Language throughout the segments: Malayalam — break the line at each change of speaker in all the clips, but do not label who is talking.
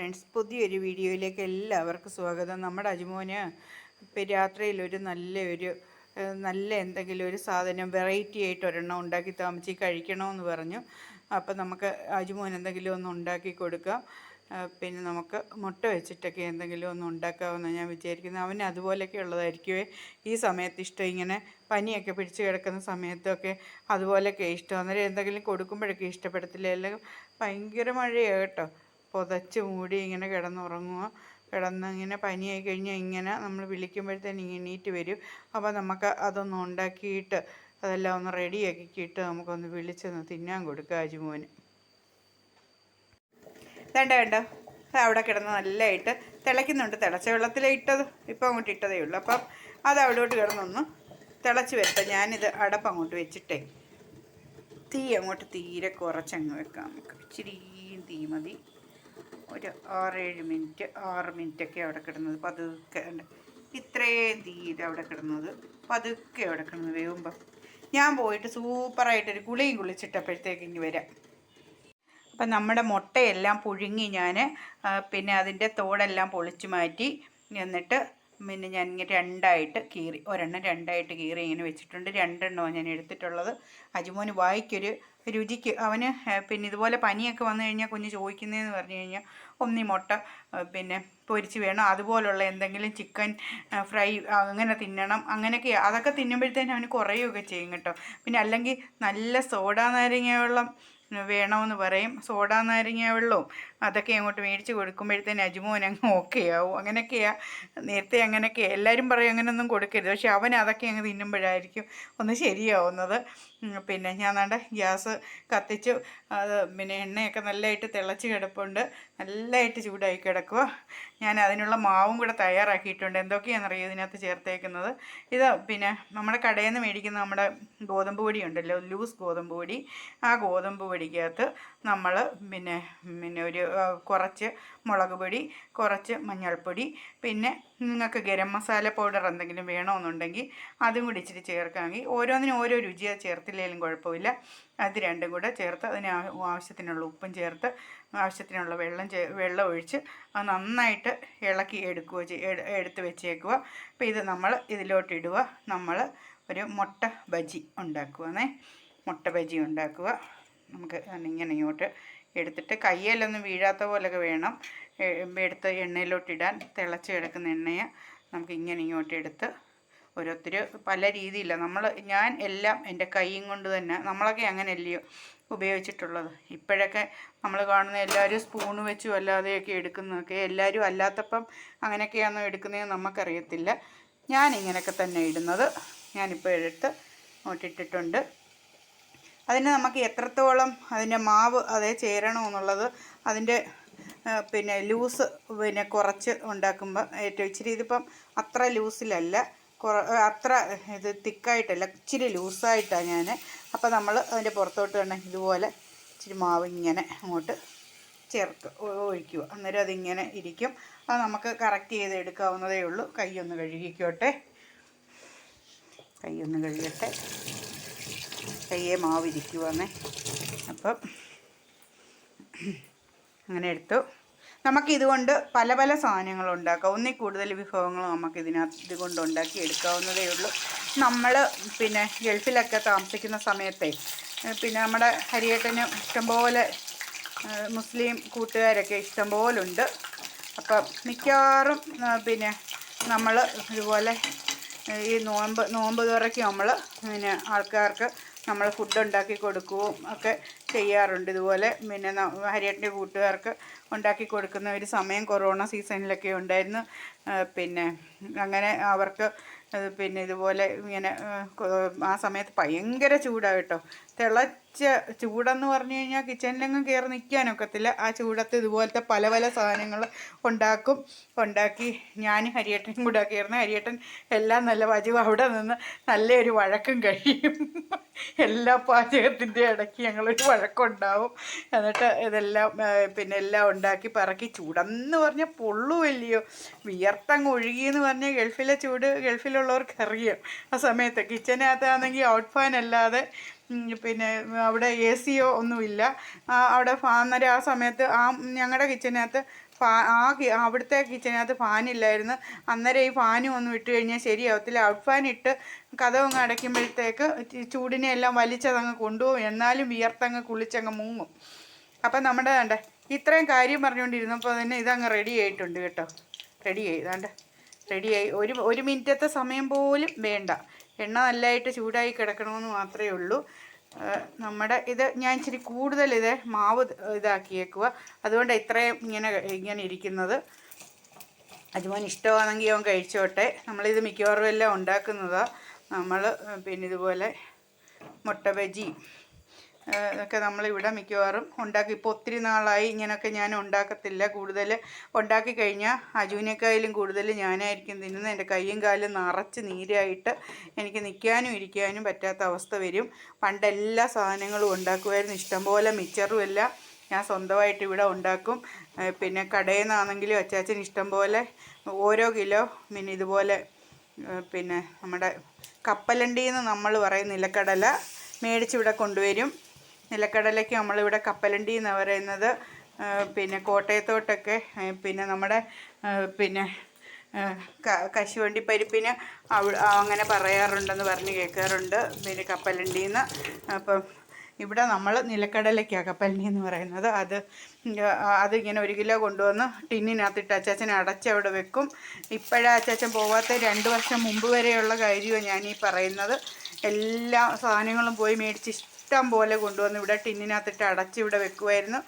ഫ്രണ്ട്സ് പുതിയൊരു വീഡിയോയിലേക്ക് എല്ലാവർക്കും സ്വാഗതം. നമ്മുടെ അജുമോന് രാത്രിയിൽ ഒരു നല്ല ഒരു നല്ല എന്തെങ്കിലും ഒരു സാധനം വെറൈറ്റി ആയിട്ട് ഒരെണ്ണം ഉണ്ടാക്കി താമസിച്ച് കഴിക്കണമെന്ന് പറഞ്ഞു. അപ്പം നമുക്ക് അജുമോൻ എന്തെങ്കിലും ഒന്ന് ഉണ്ടാക്കി കൊടുക്കാം. പിന്നെ നമുക്ക് മുട്ട വെച്ചിട്ടൊക്കെ എന്തെങ്കിലും ഒന്ന് ഉണ്ടാക്കാമെന്ന് ഞാൻ വിചാരിക്കുന്നത്. അവന് അതുപോലെയൊക്കെ ഉള്ളതായിരിക്കുമേ ഈ സമയത്ത് ഇഷ്ടം ഇങ്ങനെ പനിയൊക്കെ പിടിച്ച് കിടക്കുന്ന സമയത്തൊക്കെ അതുപോലെയൊക്കെ ഇഷ്ടം. അന്നേരം എന്തെങ്കിലും കൊടുക്കുമ്പോഴൊക്കെ ഇഷ്ടപ്പെടത്തില്ല. എല്ലാം ഭയങ്കര മഴയാണ് കേട്ടോ. പുതച്ച് മൂടി ഇങ്ങനെ കിടന്നുറങ്ങുക. കിടന്ന് ഇങ്ങനെ പനിയായി കഴിഞ്ഞാൽ ഇങ്ങനെ നമ്മൾ വിളിക്കുമ്പോഴത്തേന് എണീറ്റ് വരും. അപ്പോൾ നമുക്ക് അതൊന്ന് ഉണ്ടാക്കിയിട്ട് അതെല്ലാം ഒന്ന് റെഡിയാക്കിയിട്ട് നമുക്കൊന്ന് വിളിച്ചൊന്ന് തിന്നാൻ കൊടുക്കുക അജുമോന്. വേണ്ട വേണ്ട. അവിടെ കിടന്ന് നല്ലതായിട്ട് തിളയ്ക്കുന്നുണ്ട്. തിളച്ച വെള്ളത്തിലിട്ടത് ഇപ്പം അങ്ങോട്ട് ഇട്ടതേ ഉള്ളൂ. അപ്പം അത് അവിടോട്ട് കിടന്നൊന്ന് തിളച്ച് വരട്ടെ ഞാനിത് അടപ്പ് അങ്ങോട്ട് വെച്ചിട്ടേ തീ അങ്ങോട്ട് തീരെ കുറച്ചങ്ങ് വെക്കാം. നമുക്ക് ഇച്ചിരി തീ മതി. ഒരു ആറേഴ് മിനിറ്റ് ആറ് മിനിറ്റൊക്കെ അവിടെ കിടന്നത് പതുക്കെ ഇത്രയും തീരെ അവിടെ കിടന്നത് പതുക്കെ അവിടെ കിടന്നത് വേവുമ്പം. ഞാൻ പോയിട്ട് സൂപ്പറായിട്ടൊരു കുളിയും കുളിച്ചിട്ടപ്പോഴത്തേക്ക് ഇങ്ങ് വരാം. അപ്പം നമ്മുടെ മുട്ടയെല്ലാം പുഴുങ്ങി ഞാൻ പിന്നെ അതിന്റെ തോടെല്ലാം പൊളിച്ചു മാറ്റി എന്നിട്ട് പിന്നെ ഞാൻ ഇങ്ങനെ രണ്ടായിട്ട് കീറി ഒരെണ്ണം രണ്ടായിട്ട് കീറി ഇങ്ങനെ വെച്ചിട്ടുണ്ട്. രണ്ടെണ്ണമാണ് ഞാൻ എടുത്തിട്ടുള്ളത്. അജുമോന് വായിക്കൊരു രുചിക്ക് അവന് പിന്നെ ഇതുപോലെ പനിയൊക്കെ വന്നു കഴിഞ്ഞാൽ കുഞ്ഞ് ചോദിക്കുന്നതെന്ന് പറഞ്ഞു കഴിഞ്ഞാൽ ഒന്നി മുട്ട പിന്നെ പൊരിച്ച് വേണം. അതുപോലുള്ള എന്തെങ്കിലും ചിക്കൻ ഫ്രൈ അങ്ങനെ തിന്നണം. അങ്ങനെയൊക്കെ അതൊക്കെ തിന്നുമ്പോഴത്തേനും അവന് കുറയുകയൊക്കെ ചെയ്യും കേട്ടോ. പിന്നെ അല്ലെങ്കിൽ നല്ല സോഡാ നാരങ്ങ വെള്ളം വേണമെന്ന് പറയും. സോഡാ നാരങ്ങ വെള്ളവും അതൊക്കെ അങ്ങോട്ട് മേടിച്ച് കൊടുക്കുമ്പോഴത്തേന് അജുമോൻ അങ്ങ് ഓക്കെ ആവും. അങ്ങനെയൊക്കെയാ. നേരത്തെ അങ്ങനെയൊക്കെ എല്ലാവരും പറയും അങ്ങനെയൊന്നും കൊടുക്കരുത്. പക്ഷെ അവൻ അതൊക്കെ അങ്ങ് തിന്നുമ്പോഴായിരിക്കും ഒന്ന് ശരിയാവുന്നത്. പിന്നെ ഞാൻ നാണ്ട ഗ്യാസ് കത്തിച്ച്. അത് പിന്നെ എണ്ണയൊക്കെ നല്ലതായിട്ട് തിളച്ച് കിടപ്പുണ്ട്. നല്ലതായിട്ട് ചൂടായി കിടക്കുക ഞാൻ അതിനുള്ള മാവും കൂടെ തയ്യാറാക്കിയിട്ടുണ്ട്. എന്തൊക്കെയാണെന്നറിയോ ഇതിനകത്ത് ചേർത്തേക്കുന്നത്? ഇത് പിന്നെ നമ്മുടെ കടയിൽ നിന്ന് മേടിക്കുന്ന നമ്മുടെ ഗോതമ്പ് പൊടി ഉണ്ടല്ലോ ലൂസ് ഗോതമ്പ് പൊടി. ആ ഗോതമ്പ് പൊടിക്കകത്ത് നമ്മൾ പിന്നെ പിന്നെ ഒരു കുറച്ച് മുളക് പൊടി കുറച്ച് മഞ്ഞൾപ്പൊടി പിന്നെ നിങ്ങൾക്ക് ഗരം മസാല പൗഡർ എന്തെങ്കിലും വേണമെന്നുണ്ടെങ്കിൽ അതും കൂടി ഇച്ചിരി ചേർക്കാമെങ്കിൽ ഓരോന്നിനും ഓരോ രുചിയോ ചേർത്തില്ലെങ്കിലും കുഴപ്പമില്ല. അത് രണ്ടും കൂടെ ചേർത്ത് അതിന് ആവശ്യത്തിനുള്ള ഉപ്പും ചേർത്ത് ആവശ്യത്തിനുള്ള വെള്ളം ചേ വെള്ളം ഒഴിച്ച് അത് നന്നായിട്ട് ഇളക്കി എടുക്കുക എടുത്ത് വെച്ചേക്കുക. അപ്പോൾ ഇത് നമ്മൾ ഇതിലോട്ടിടുക. നമ്മൾ ഒരു മുട്ട ബജി ഉണ്ടാക്കുവാണേ. മുട്ട ബജി ഉണ്ടാക്കുക. നമുക്ക് ഇങ്ങനെ ഇങ്ങോട്ട് എടുത്തിട്ട് കയ്യിലൊന്നും വീഴാത്ത പോലെയൊക്കെ വേണം. എടുത്ത് എണ്ണയിലോട്ടിടാൻ. തിളച്ച് കിടക്കുന്ന എണ്ണയെ നമുക്ക് ഇങ്ങനെ ഇങ്ങോട്ട് എടുത്ത് ഓരോരുത്തർ പല രീതിയിലാണ് നമ്മൾ ഞാൻ എല്ലാം എന്റെ കൈയും കൊണ്ട് തന്നെ നമ്മളൊക്കെ അങ്ങനെയല്ലയോ ഉപയോഗിച്ചിട്ടുള്ളത്. ഇപ്പോഴൊക്കെ നമ്മൾ കാണുന്ന എല്ലാവരും സ്പൂണ് വെച്ചും അല്ലാതെയൊക്കെ എടുക്കുന്നതൊക്കെ എല്ലാവരും അല്ലാത്തപ്പം അങ്ങനെയൊക്കെയാണോ എടുക്കുന്നതെന്ന് നമുക്കറിയത്തില്ല ഞാൻ ഇങ്ങനെയൊക്കെ തന്നെ ഇടുന്നത്. ഞാനിപ്പോൾ എടുത്ത് ഇട്ടിട്ടുണ്ട് അതിന് നമുക്ക് എത്രത്തോളം അതിന്റെ മാവ് അതേ ചേരണമെന്നുള്ളത് അതിന്റെ പിന്നെ ലൂസ് പിന്നെ കുറച്ച് ഉണ്ടാക്കുമ്പോൾ ഏറ്റവും ഇച്ചിരി ഇതിപ്പം അത്ര ലൂസിലല്ല കുറ അത്ര ഇത് തിക്കായിട്ടല്ല ഇച്ചിരി ലൂസായിട്ടാണ് ഞാൻ അപ്പോൾ നമ്മൾ അതിന്റെ പുറത്തോട്ട് തന്നെ ഇതുപോലെ ഇച്ചിരി മാവ് ഇങ്ങനെ അങ്ങോട്ട് ചേർത്ത് ഒഴിക്കുക. അന്നേരം അതിങ്ങനെ ഇരിക്കും. അത് നമുക്ക് കറക്റ്റ് ചെയ്ത് എടുക്കാവുന്നതേ ഉള്ളൂ. ഒന്ന് കഴുകിക്കോട്ടെ. കൈ ഒന്ന് കഴുകട്ടെ. കയ്യെ മാവിരിക്കുവാന്നേ. അപ്പം അങ്ങനെ എടുത്തു. നമുക്ക് ഇതുകൊണ്ട് പല പല സാധനങ്ങൾ ഉണ്ടാക്കാം ഒന്നിൽ കൂടുതൽ വിഭവങ്ങൾ നമുക്ക് ഇതിനകത്ത് ഇതുകൊണ്ട് ഉണ്ടാക്കി എടുക്കാവുന്നതേ ഉള്ളൂ. നമ്മൾ പിന്നെ ഗൾഫിലൊക്കെ താമസിക്കുന്ന സമയത്തെ പിന്നെ നമ്മുടെ ഹരിയേട്ടന് ഇഷ്ടംപോലെ മുസ്ലിം കൂട്ടുകാരൊക്കെ ഇഷ്ടംപോലെ ഉണ്ട് അപ്പം മിക്കവാറും പിന്നെ നമ്മൾ ഇതുപോലെ ഈ നോമ്പ് നോമ്പ് തുറയ്ക്ക് നമ്മൾ പിന്നെ ആൾക്കാർക്ക് നമ്മൾ ഫുഡ് ഉണ്ടാക്കി കൊടുക്കുകയും ഒക്കെ ചെയ്യാറുണ്ട്. ഇതുപോലെ പിന്നെ ഹരിയേട്ടന്റെ കൂട്ടുകാർക്ക് ഉണ്ടാക്കി കൊടുക്കുന്ന ഒരു സമയം കൊറോണ സീസണിലൊക്കെ ഉണ്ടായിരുന്നു. പിന്നെ അങ്ങനെ അവർക്ക് പിന്നെ ഇതുപോലെ ഇങ്ങനെ ആ സമയത്ത് ഭയങ്കര ചൂടാണ് കേട്ടോ. തിളച്ച ചൂടെന്ന് പറഞ്ഞു കഴിഞ്ഞാൽ കിച്ചണിലെങ്ങും കയറി നിൽക്കാനൊക്കത്തില്ല ആ ചൂടത്ത് ഇതുപോലത്തെ പല പല സാധനങ്ങൾ ഉണ്ടാക്കും. ഉണ്ടാക്കി ഞാൻ ഹരിയേട്ടനും കൂടെ കയറുന്ന ഹരിയേട്ടൻ എല്ലാം നല്ല പാചകം അവിടെ നിന്ന് നല്ലൊരു വഴക്കും കഴിയും. എല്ലാ പാചകത്തിന്റെ ഇടയ്ക്ക് ഞങ്ങളൊരു വഴക്കുണ്ടാവും. എന്നിട്ട് ഇതെല്ലാം പിന്നെ എല്ലാം ഉണ്ടാക്കി പറക്കി ചൂടെന്ന് പറഞ്ഞാൽ പൊള്ളുമല്ലയോ വിയർത്തങ്ങ് ഒഴുകിയെന്ന് പറഞ്ഞാൽ ഗൾഫിലെ ചൂട് ഗൾഫിലുള്ളവർക്ക് അറിയാം. ആ സമയത്ത് കിച്ചനകത്താണെങ്കിൽ ഔട്ട് ഫാൻ അല്ലാതെ പിന്നെ അവിടെ എ സിയോ ഒന്നുമില്ല. അവിടെ അന്നേരം ആ സമയത്ത് ആ ഞങ്ങളുടെ കിച്ചനകത്ത് ഫാ ആ അവിടുത്തെ കിച്ചനകത്ത് ഫാനില്ലായിരുന്നു. അന്നേരം ഈ ഫാനും ഒന്ന് ഇട്ട് കഴിഞ്ഞാൽ ശരിയാവത്തില്ല. ഔട്ട് ഫാൻ ഇട്ട് കഥവങ്ങ് അടയ്ക്കുമ്പോഴത്തേക്ക് ചൂടിനെ എല്ലാം വലിച്ചതങ്ങ് കൊണ്ടുപോകും. എന്നാലും വിയർത്തങ്ങ് കുളിച്ചങ്ങ് മുങ്ങും. അപ്പം നമ്മുടെ വേണ്ടേ ഇത്രയും കാര്യം പറഞ്ഞുകൊണ്ടിരുന്നപ്പോൾ തന്നെ ഇതങ്ങ് റെഡി ആയിട്ടുണ്ട് കേട്ടോ. റെഡി ആയി ഇതാണ്ട് റെഡിയായി ഒരു ഒരു മിനിറ്റത്തെ സമയം പോലും വേണ്ട. എണ്ണ നല്ലതായിട്ട് ചൂടായി കിടക്കണമെന്ന് മാത്രമേ ഉള്ളൂ. നമ്മുടെ ഇത് ഞാൻ ഇച്ചിരി കൂടുതൽ ഇത് മാവ് ഇതാക്കിയേക്കുക അതുകൊണ്ട് ഇത്രയും ഇങ്ങനെ ഇങ്ങനെ ഇരിക്കുന്നത്. അജുമോൻ ഇഷ്ടമാണെങ്കിൽ അവൻ കഴിച്ചോട്ടെ. നമ്മളിത് മിക്കവാറും എല്ലാം ഉണ്ടാക്കുന്നതാണ് നമ്മൾ പിന്നെ ഇതുപോലെ മുട്ട ബജി ഒക്കെ നമ്മളിവിടെ മിക്കവാറും ഉണ്ടാക്കി. ഇപ്പോൾ ഒത്തിരി നാളായി ഇങ്ങനെയൊക്കെ ഞാൻ ഉണ്ടാക്കത്തില്ല. കൂടുതൽ ഉണ്ടാക്കി കഴിഞ്ഞാൽ അജുവിനേക്കായാലും കൂടുതൽ ഞാനായിരിക്കും തിന്നുന്നത്. എന്റെ കൈയും കാലും നിറച്ച് നീരായിട്ട് എനിക്ക് നിൽക്കാനും ഇരിക്കാനും പറ്റാത്ത അവസ്ഥ വരും. പണ്ട് എല്ലാ സാധനങ്ങളും ഉണ്ടാക്കുമായിരുന്നു. ഇഷ്ടംപോലെ മിച്ചറും എല്ലാം ഞാൻ സ്വന്തമായിട്ട് ഇവിടെ ഉണ്ടാക്കും. പിന്നെ കടയിൽ നിന്നാണെങ്കിലും അച്ചാച്ചൻ ഇഷ്ടംപോലെ ഓരോ കിലോ പിന്നെ ഇതുപോലെ പിന്നെ നമ്മുടെ കപ്പലണ്ടിയിൽ നിന്ന് നമ്മൾ പറയും നിലക്കടല മേടിച്ചിവിടെ കൊണ്ടുവരും. നിലക്കടലയ്ക്ക് നമ്മളിവിടെ കപ്പലണ്ടി എന്ന് പറയുന്നത് പിന്നെ കോട്ടയത്തോട്ടൊക്കെ പിന്നെ നമ്മുടെ പിന്നെ കശുവണ്ടി പരിപ്പിന് അങ്ങനെ പറയാറുണ്ടെന്ന് പറഞ്ഞ് കേൾക്കാറുണ്ട്. പിന്നെ കപ്പലണ്ടിന്ന് അപ്പം ഇവിടെ നമ്മൾ നിലക്കടലയ്ക്കാണ് കപ്പലണ്ടി എന്ന് പറയുന്നത്. അത് അതിങ്ങനെ ഒരു കിലോ കൊണ്ടുവന്ന് ടിന്നിനകത്തിട്ട് അച്ചാച്ചൻ അടച്ച് അവിടെ വെക്കും. ഇപ്പോഴാ അച്ചാച്ചൻ പോവാത്ത രണ്ട് വർഷം മുമ്പ് വരെയുള്ള കാര്യമാണ് ഞാൻ ഈ പറയുന്നത്. എല്ലാ സാധനങ്ങളും പോയി മേടിച്ച് ഇഷ്ടം പോലെ കൊണ്ടുവന്ന് ഇവിടെ ടിന്നിനകത്തിട്ട് അടച്ച് ഇവിടെ വെക്കുമായിരുന്നു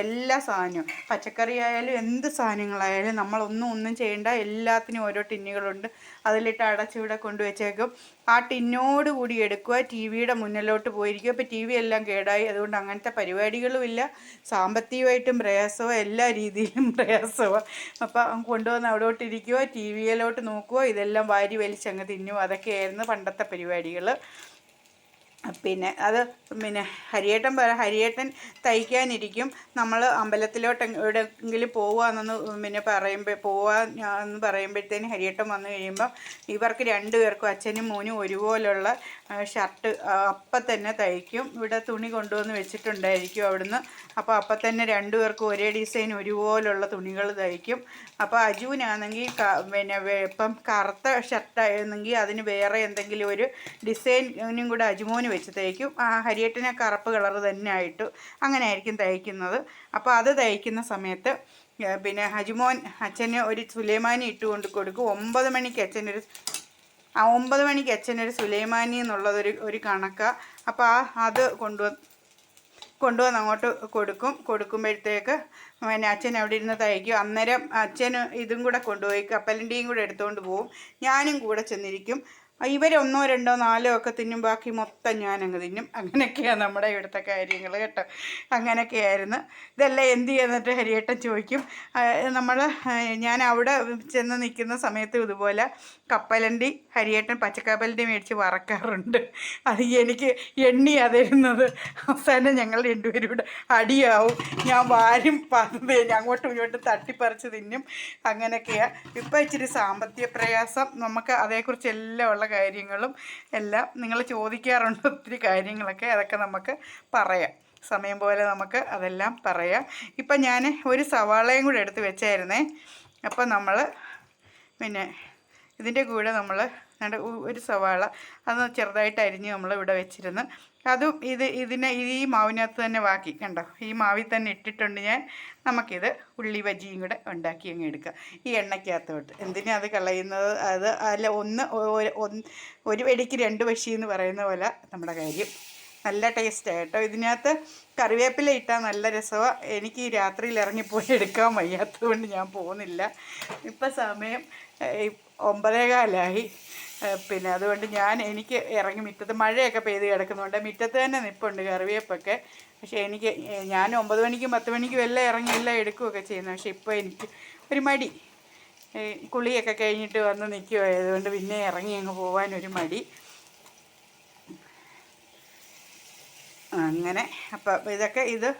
എല്ലാ സാധനവും. പച്ചക്കറി ആയാലും എന്ത് സാധനങ്ങളായാലും നമ്മളൊന്നും ഒന്നും ചെയ്യേണ്ട. എല്ലാത്തിനും ഓരോ ടിന്നുകളുണ്ട്. അതിലിട്ട് അടച്ച് ഇവിടെ കൊണ്ടുവച്ചേക്കും ആ ടിന്നോട് കൂടി എടുക്കുക ടി വിയുടെ മുന്നിലോട്ട് പോയിരിക്കുക ഇപ്പോൾ ടി വി എല്ലാം കേടായി. അതുകൊണ്ട് അങ്ങനത്തെ പരിപാടികളും ഇല്ല സാമ്പത്തികമായിട്ടും പ്രയാസമോ. എല്ലാ രീതിയിലും പ്രയാസമോ. അപ്പം കൊണ്ടുവന്ന് അവിടോട്ട് ഇരിക്കുക ടി വിയിലോട്ട് നോക്കുക ഇതെല്ലാം വാരി വലിച്ചങ്ങ് തിന്നുക അതൊക്കെയായിരുന്നു പണ്ടത്തെ പരിപാടികൾ പിന്നെ അത് പിന്നെ ഹരിയേട്ടൻ പറ ഹരിയേട്ടൻ തയ്ക്കാനിരിക്കും. നമ്മൾ അമ്പലത്തിലോട്ട് എവിടെയെങ്കിലും പോവാന്നൊന്ന് പിന്നെ പറയുമ്പോൾ പോവാ എന്ന് പറയുമ്പോഴത്തേന് ഹരിയേട്ടൻ വന്നു കഴിയുമ്പം ഇവർക്ക് രണ്ടു പേർക്കും അച്ഛനും മോനും ഒരുപോലുള്ള ഷർട്ട് അപ്പം തന്നെ തയ്ക്കും. ഇവിടെ തുണി കൊണ്ടുവന്ന് വെച്ചിട്ടുണ്ടായിരിക്കും അവിടുന്ന്. അപ്പോൾ അപ്പം തന്നെ രണ്ടു പേർക്കും ഒരേ ഡിസൈൻ ഒരുപോലുള്ള തുണികൾ തയ്ക്കും. അപ്പോൾ അജുവിനാണെങ്കിൽ പിന്നെ ഇപ്പം കറുത്ത ഷർട്ടായിരുന്നെങ്കിൽ അതിന് വേറെ എന്തെങ്കിലും ഒരു ഡിസൈനും കൂടെ അജുമോന് വെച്ച് തയ്ക്കും. ആ ഹരിയേട്ടിനെ കറുപ്പ് കളർ തന്നെ ആയിട്ട് അങ്ങനെ ആയിരിക്കും തയ്ക്കുന്നത്. അപ്പോൾ അത് തയ്ക്കുന്ന സമയത്ത് പിന്നെ ഹജിമോൻ അച്ഛന് ഒരു സുലൈമാനി ഇട്ട് കൊണ്ട് കൊടുക്കും. ഒമ്പത് മണിക്ക് അച്ഛനൊരു ആ ഒമ്പത് മണിക്ക് അച്ഛനൊരു സുലൈമാനി എന്നുള്ളതൊരു ഒരു കണക്ക. അപ്പോൾ ആ അത് കൊണ്ടുവന്ന് കൊണ്ടുവന്ന് അങ്ങോട്ട് കൊടുക്കും. കൊടുക്കുമ്പോഴത്തേക്ക് പിന്നെ അച്ഛൻ അവിടെ ഇരുന്ന് തയ്ക്കും. അന്നേരം അച്ഛന് ഇതും കൂടെ കൊണ്ടുപോയി കപ്പലണ്ടിയും കൂടെ എടുത്തുകൊണ്ട് പോവും. ഞാനും കൂടെ ചെന്നിരിക്കും. ഇവരൊന്നോ രണ്ടോ നാലോ ഒക്കെ തിന്നും ബാക്കി മൊത്തം ഞാനങ്ങ് തിന്നും. അങ്ങനെയൊക്കെയാണ് നമ്മുടെ ഇവിടുത്തെ കാര്യങ്ങൾ കേട്ടോ. അങ്ങനെയൊക്കെയായിരുന്നു. ഇതെല്ലാം എന്ത് ചെയ്യുന്നിട്ട് ഹരിയേട്ടൻ ചോദിക്കും. നമ്മൾ ഞാൻ അവിടെ ചെന്ന് നിൽക്കുന്ന സമയത്ത് ഇതുപോലെ കപ്പലണ്ടി ഹരിയേട്ടൻ പച്ചക്കപ്പലണ്ടി മേടിച്ച് വറക്കാറുണ്ട്. അത് എനിക്ക് എണ്ണിയാ തരുന്നത്. അവസാനം ഞങ്ങൾ രണ്ടുപേരും അടിയാവും. ഞാൻ വാരും അങ്ങോട്ടും ഇങ്ങോട്ടും തട്ടിപ്പറിച്ച് തിന്നും. അങ്ങനെയൊക്കെയാണ് ഇപ്പം ഇച്ചിരി സാമ്പത്തിക പ്രയാസം. നമുക്ക് അതേക്കുറിച്ച് എല്ലാം ഉള്ള കാര്യങ്ങളും എല്ലാം നിങ്ങൾ ചോദിക്കാറുണ്ട് ഒത്തിരി കാര്യങ്ങളൊക്കെ അതൊക്കെ നമുക്ക് പറയാം. സമയം പോലെ നമുക്ക് അതെല്ലാം പറയാം. ഇപ്പം ഞാൻ ഒരു സവാളയും കൂടെ എടുത്ത് വെച്ചായിരുന്നേ. അപ്പോൾ നമ്മൾ പിന്നെ ഇതിന്റെ കൂടെ നമ്മൾ ഒരു സവാള അത് ചെറുതായിട്ട് അരിഞ്ഞ് നമ്മൾ ഇവിടെ വെച്ചിരുന്നു അതും ഇത് ഇതിനെ ഈ മാവിനകത്ത് തന്നെ വാക്കി. കണ്ടോ? ഈ മാവിൽ തന്നെ ഇട്ടിട്ടുണ്ട് ഞാൻ. നമുക്കിത് ഉള്ളി ബജിയും കൂടെ ഉണ്ടാക്കി അങ്ങ് എടുക്കാം. ഈ എണ്ണയ്ക്കകത്തോട്ട്. എന്തിനാ അത് കളയുന്നത്? അത് അല്ല ഒന്ന് ഒരു വെടിക്ക് രണ്ട് പക്ഷി എന്ന് പറയുന്ന പോലെ നമ്മുടെ കാര്യം. നല്ല ടേസ്റ്റാണ് കേട്ടോ. ഇതിനകത്ത് കറിവേപ്പില ഇട്ടാൽ നല്ല രസമാണ് എനിക്ക് രാത്രിയിൽ ഇറങ്ങിപ്പോയി എടുക്കാൻ വയ്യാത്തതുകൊണ്ട് ഞാൻ പോകുന്നില്ല. ഇപ്പം സമയം ഒമ്പതേകാലായി. പിന്നെ അതുകൊണ്ട് ഞാൻ എനിക്ക് ഇറങ്ങി മുറ്റത്ത് മഴയൊക്കെ പെയ്ത് കിടക്കുന്നുണ്ട് മുറ്റത്ത് തന്നെ നിപ്പുണ്ട് കറിവേപ്പൊക്കെ. പക്ഷേ എനിക്ക് ഞാൻ ഒമ്പത് മണിക്കും പത്ത് മണിക്കും എല്ലാം ഇറങ്ങി എല്ലാം എടുക്കുകയൊക്കെ ചെയ്യുന്നത് പക്ഷേ ഇപ്പോൾ എനിക്ക് ഒരു മടി. കുളിയൊക്കെ കഴിഞ്ഞിട്ട് വന്ന് നിൽക്കുകയായതുകൊണ്ട് പിന്നെ ഇറങ്ങി അങ്ങ് ഒരു മടി. അങ്ങനെ. അപ്പം ഇതൊക്കെ ഇത്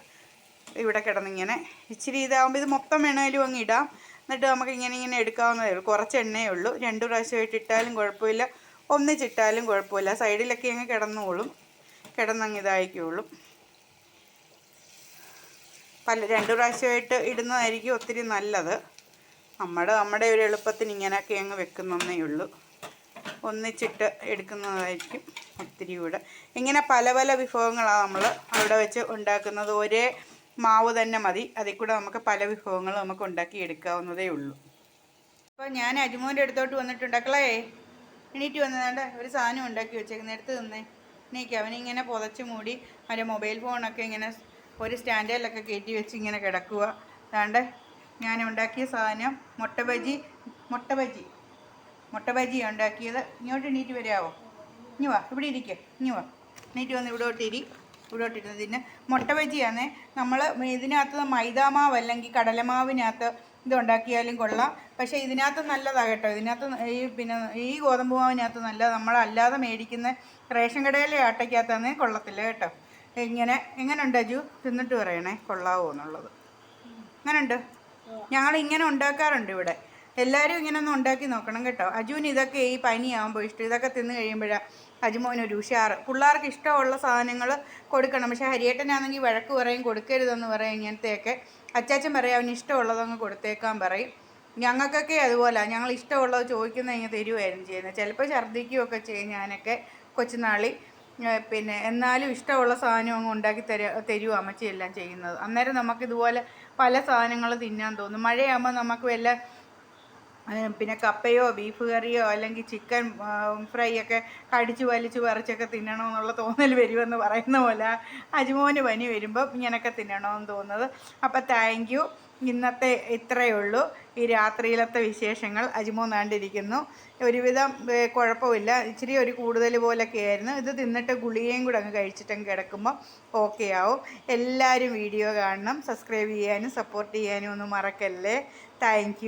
ഇവിടെ കിടന്നിങ്ങനെ. ഇച്ചിരി ഇതാകുമ്പോൾ ഇത് മൊത്തം വേണേലും അങ്ങ് ഇടാം. എന്നിട്ട് നമുക്ക് ഇങ്ങനെ ഇങ്ങനെ എടുക്കാവുന്നതേ ഉള്ളൂ. കുറച്ച് എണ്ണയേ ഉള്ളൂ. രണ്ട് പ്രാവശ്യമായിട്ട് ഇട്ടാലും കുഴപ്പമില്ല. ഒന്നിച്ചിട്ടാലും കുഴപ്പമില്ല. സൈഡിലൊക്കെ അങ്ങ് കിടന്നോളും. കിടന്നങ്ങ് ഇതായിക്കോളും. പല രണ്ട് പ്രാവശ്യമായിട്ട് ഇടുന്നതായിരിക്കും ഒത്തിരി നല്ലത്. നമ്മുടെ നമ്മുടെ ഒരു എളുപ്പത്തിന് ഇങ്ങനെയൊക്കെ അങ്ങ് വെക്കുന്നേ ഉള്ളൂ. ഒന്നിച്ചിട്ട് എടുക്കുന്നതായിരിക്കും ഒത്തിരി കൂടെ ഇങ്ങനെ പല പല വിഭവങ്ങളാണ് നമ്മൾ അവിടെ വെച്ച് ഉണ്ടാക്കുന്നത്. ഒരേ മാവ് തന്നെ മതി. അതിൽ കൂടെ നമുക്ക് പല വിഭവങ്ങളും നമുക്ക് ഉണ്ടാക്കി എടുക്കാവുന്നതേ ഉള്ളൂ. അപ്പോൾ ഞാൻ അജ്മോന്റെ അടുത്തോട്ട് വന്നിട്ടുണ്ടാക്കളേ എണീറ്റ് വന്നതാണ്ട് ഒരു സാധനം ഉണ്ടാക്കി വെച്ചേക്കുന്ന എടുത്ത് തിന്നേ. എനിക്ക് അവനിങ്ങനെ പുതച്ച് മൂടി അവന്റെ മൊബൈൽ ഫോണൊക്കെ ഇങ്ങനെ ഒരു സ്റ്റാൻഡേർഡിലൊക്കെ കയറ്റി വെച്ച് ഇങ്ങനെ കിടക്കുക അതാണ്ട് ഞാൻ ഉണ്ടാക്കിയ സാധനം മുട്ട ബജി മുട്ട ബജി. മുട്ട ബജി ഉണ്ടാക്കിയത്. ഇങ്ങോട്ട് എണീറ്റ് വരാവോ ഇനി വാ. ഇവിടെ ഇരിക്കുക ഇനി വാ. എണീറ്റ് വന്ന് ഇവിടോട്ടിരി ഇവിടോട്ടിരുന്നതിന് മുട്ട ബജിയാണേ. നമ്മൾ ഇതിനകത്ത് മൈദാമാവ് അല്ലെങ്കിൽ കടലമാവിനകത്ത് ഇത് ഉണ്ടാക്കിയാലും കൊള്ളാം. പക്ഷേ ഇതിനകത്ത് നല്ലതാണ് കേട്ടോ. ഇതിനകത്ത് ഈ പിന്നെ ഈ ഗോതമ്പ് മാവിനകത്ത് നല്ല നമ്മളല്ലാതെ മേടിക്കുന്ന റേഷൻ കടയിലെ ആട്ടയ്ക്കകത്താന്ന് കൊള്ളത്തില്ല കേട്ടോ. ഇങ്ങനെ എങ്ങനെയുണ്ട് അജു? തിന്നിട്ട് പറയണേ. കൊള്ളാവോ എന്നുള്ളത്. അങ്ങനെയുണ്ട് ഞങ്ങൾ ഇങ്ങനെ ഉണ്ടാക്കാറുണ്ട് ഇവിടെ. എല്ലാവരും ഇങ്ങനെ ഒന്ന് ഉണ്ടാക്കി നോക്കണം കേട്ടോ. അജുവിന് ഇതൊക്കെ ഈ പനിയാകുമ്പോൾ ഇഷ്ടം. ഇതൊക്കെ തിന്ന് കഴിയുമ്പോഴാണ് അജുമോന് ഒരു ഉഷാറ്. പിള്ളേർക്ക് ഇഷ്ടമുള്ള സാധനങ്ങൾ കൊടുക്കണം. പക്ഷേ ഹരിയേട്ടനാണെങ്കിൽ വഴക്ക് പറയും കൊടുക്കരുതെന്ന് പറയും ഇങ്ങനത്തെയൊക്കെ. അച്ചാച്ചൻ പറയും അവന് ഇഷ്ടമുള്ളതങ്ങ് കൊടുത്തേക്കാൻ പറയും. ഞങ്ങൾക്കൊക്കെ അതുപോലെ. ഞങ്ങൾ ഇഷ്ടമുള്ളത് ചോദിക്കുന്ന ഇങ്ങനെ തരുമായിരുന്നു ചെയ്യുന്നത് ചിലപ്പോൾ ഛർദ്ദിക്കുകയൊക്കെ ചെയ്യും ഞാനൊക്കെ കൊച്ചുനാളി. പിന്നെ എന്നാലും ഇഷ്ടമുള്ള സാധനം അങ്ങ് ഉണ്ടാക്കി തര തരുമോ അമ്മച്ചി എല്ലാം ചെയ്യുന്നത്. അന്നേരം നമുക്ക് ഇതുപോലെ പല സാധനങ്ങൾ തിന്നാൻ തോന്നും. മഴയാകുമ്പോൾ നമുക്ക് വല്ല പിന്നെ കപ്പയോ ബീഫ് കറിയോ അല്ലെങ്കിൽ ചിക്കൻ ഫ്രൈ ഒക്കെ കടിച്ച് വലിച്ച് പറിച്ചൊക്കെ തിന്നണമെന്നുള്ള തോന്നൽ വരുമെന്ന് പറയുന്ന പോലെ അജ്മോന് പനി വരുമ്പം ഇങ്ങനെയൊക്കെ തിന്നണമെന്ന് തോന്നുന്നത്. അപ്പോൾ താങ്ക് യു ഇന്നത്തെ ഇത്രയേ ഉള്ളൂ. ഈ രാത്രിയിലത്തെ വിശേഷങ്ങൾ അജ്മോ നാണ്ടിരിക്കുന്നു ഒരുവിധം കുഴപ്പമില്ല. ഇച്ചിരി ഒരു കൂടുതൽ പോലൊക്കെ ആയിരുന്നു. ഇത് തിന്നിട്ട് ഗുളികയും കൂടെ അങ്ങ് കഴിച്ചിട്ടങ്ങ് കിടക്കുമ്പോൾ ഓക്കെ ആവും. എല്ലാവരും വീഡിയോ കാണണം. സബ്സ്ക്രൈബ് ചെയ്യാനും സപ്പോർട്ട് ചെയ്യാനും ഒന്നും മറക്കല്ലേ. താങ്ക്